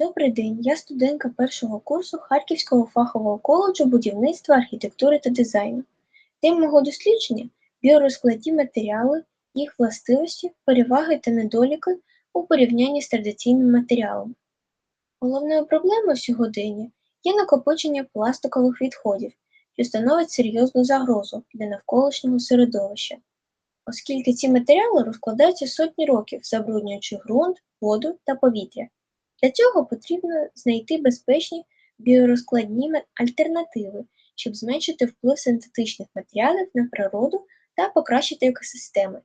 Добрий день, я студентка першого курсу Харківського фахового коледжу будівництва, архітектури та дизайну. Тема мого дослідження біорозкладні матеріали, їх властивості, переваги та недоліки у порівнянні з традиційними матеріалами. Головною проблемою сьогодення є накопичення пластикових відходів, що становить серйозну загрозу для навколишнього середовища, оскільки ці матеріали розкладаються сотні років, забруднюючи ґрунт, воду та повітря. Для цього потрібно знайти безпечні біорозкладні альтернативи, щоб зменшити вплив синтетичних матеріалів на природу та покращити екосистеми.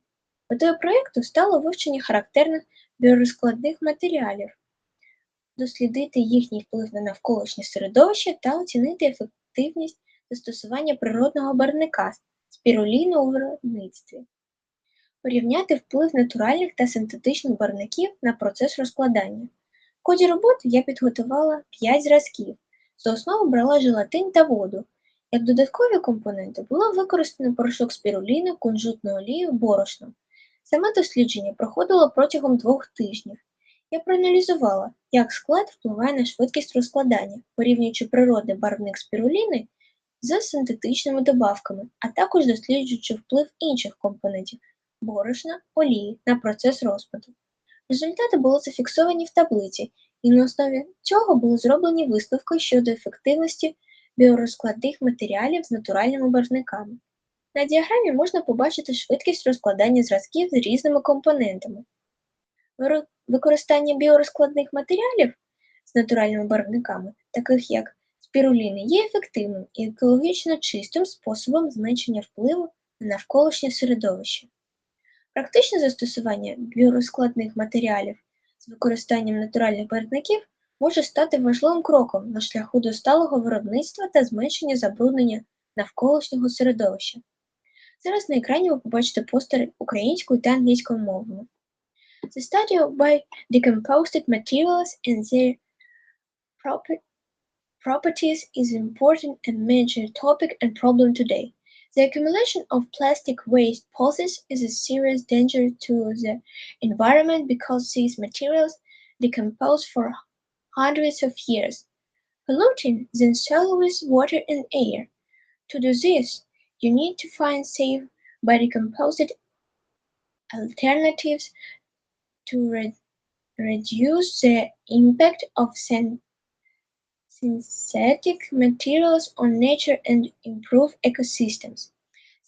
Метою проєкту стало вивчення характерних біорозкладних матеріалів, дослідити їхній вплив на навколишнє середовище та оцінити ефективність застосування природного барвника спіруліну у виробництві, порівняти вплив натуральних та синтетичних барвників на процес розкладання. В ході роботи я підготувала 5 зразків. За основу брала желатин та воду. Як додаткові компоненти було використано порошок спіруліни, кунжутну олію, борошно. Саме дослідження проходило протягом двох тижнів. Я проаналізувала, як склад впливає на швидкість розкладання, порівнюючи природний барвник спіруліни з синтетичними добавками, а також досліджуючи вплив інших компонентів борошна, олії на процес розпаду. Результати були зафіксовані в таблиці, і на основі цього були зроблені висновки щодо ефективності біорозкладних матеріалів з натуральними барвниками. На діаграмі можна побачити швидкість розкладання зразків з різними компонентами. Використання біорозкладних матеріалів з натуральними барвниками, таких як спіруліни, є ефективним і екологічно чистим способом зменшення впливу на навколишнє середовище. Практичне застосування біорозкладних матеріалів з використанням натуральних барвників може стати важливим кроком на шляху до сталого виробництва та зменшення забруднення навколишнього середовища. Зараз на екрані ви побачите постери українською та англійською мовами. The study of biodecomposed materials and their properties is an important and major topic and problem today. The accumulation of plastic waste poses is a serious danger to the environment because these materials decompose for hundreds of years, polluting the soil with water and air. To do this, you need to find safe biodecomposed alternatives to re- reduce the impact of syn- synthetic materials on nature and improve ecosystems.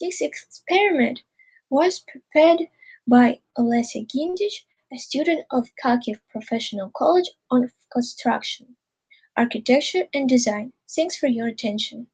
This experiment was prepared by Olesya Gindich, a student of Kharkiv Professional College on Construction, Architecture and Design. Thanks for your attention.